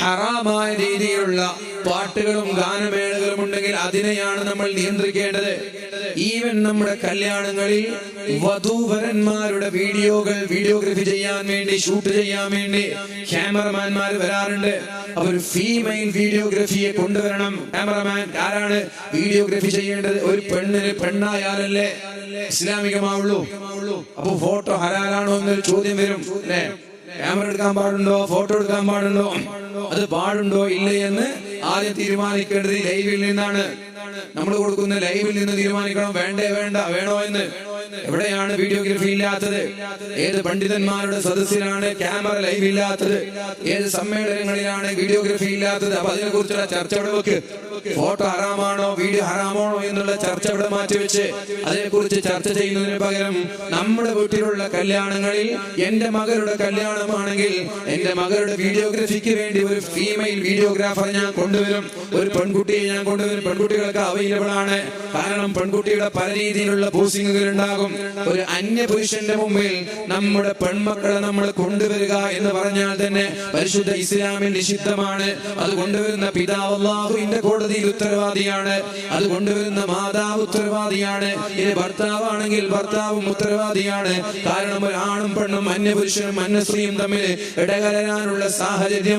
ഹറാമായ രീതിയിലുള്ള പാട്ടുകളും ഗാനമേളകളും ഉണ്ടെങ്കിൽ അതിനെയാണ് നമ്മൾ നിയന്ത്രിക്കേണ്ടത്. ഈവൻ നമ്മുടെ കല്യാണങ്ങളിൽ വധൂവരന്മാരുടെ വീഡിയോകൾ വീഡിയോഗ്രഫി ചെയ്യാൻ വേണ്ടി ഷൂട്ട് ചെയ്യാൻ വേണ്ടി ക്യാമറമാൻമാർ വരാറുണ്ട്. അവർ ഫീമെയിൽ വീഡിയോഗ്രഫിയെ കൊണ്ടുവരണം. ക്യാമറമാൻ ആരാണ് വീഡിയോഗ്രഫി ചെയ്യേണ്ടത്? ഒരു പെണ്ണിന് പെണ്ണായാലല്ലേ? ഇസ്ലാമികമാവുള്ളൂ. അപ്പൊ ഫോട്ടോ ഹരാലാണോ എന്നൊരു ചോദ്യം വരും അല്ലേ? ക്യാമറ എടുക്കാൻ പാടുണ്ടോ? ഫോട്ടോ എടുക്കാൻ പാടുണ്ടോ? അത് പാടുണ്ടോ? ഇല്ലേ എന്ന് ആദ്യം തീരുമാനിക്കേണ്ടത് ലൈവിൽ നിന്നാണ്. നമ്മൾ കൊടുക്കുന്ന ലൈവിൽ നിന്ന് തീരുമാനിക്കണം. വേണ്ടേ വേണ്ട വേണോ എന്ന്. എവിടെയാണ് വീഡിയോഗ്രഫി ഇല്ലാത്തത്? ഏത് പണ്ഡിതന്മാരുടെ സദസ്സിലാണ് ക്യാമറ ലൈവ് ഇല്ലാത്തത്? ഏത് സമ്മേളനങ്ങളിലാണ് വീഡിയോഗ്രഫി ഇല്ലാത്തത്? അപ്പൊ അതിനെ കുറിച്ചുള്ള ചർച്ച ഫോട്ടോ ഹറാമാണോ വീഡിയോ ഹറാമാണോ എന്നുള്ള ചർച്ച ഇവിടെ മാറ്റിവെച്ച് അതിനെക്കുറിച്ച് ചർച്ച ചെയ്യുന്നതിന് പകരം നമ്മുടെ വീട്ടിലുള്ള കല്യാണങ്ങളിൽ എന്റെ മകളുടെ കല്യാണമാണെങ്കിൽ എന്റെ മകളുടെ വീഡിയോഗ്രഫിക്ക് വേണ്ടി ഒരു ഫീമെയിൽ വീഡിയോഗ്രാഫർ ഞാൻ കൊണ്ടുവരും. ഒരു പെൺകുട്ടിയെ ഞാൻ കൊണ്ടുവരും. പെൺകുട്ടികൾക്ക് അവൈലബിൾ ആണ്. കാരണം പെൺകുട്ടിയുടെ പല രീതിയിലുള്ള പോസിങ്ങുകൾ ഉണ്ടാകും. ഒരു അന്യപുരുഷന്റെ മുമ്പിൽ നമ്മുടെ പെൺമക്കളെ നമ്മൾ കൊണ്ടുവരിക എന്ന് പറഞ്ഞാൽ തന്നെ പരിശുദ്ധ ഇസ്ലാമിൽ നിഷിദ്ധമാണ്. അത് കൊണ്ടുവരുന്ന പിതാവ് അള്ളാഹുവിന്റെ കോടതിയിൽ ഉത്തരവാദിയാണ്. അത് കൊണ്ടുവരുന്ന മാതാവ് ഉത്തരവാദിയാണ്. ഇനി ഭർത്താവാണെങ്കിൽ ഭർത്താവും ഉത്തരവാദിയാണ്. കാരണം ഒരാണും പെണ്ണും അന്യപുരുഷനും അന്യസ്ത്രീയും തമ്മിൽ ഇടകലരാനുള്ള സാഹചര്യം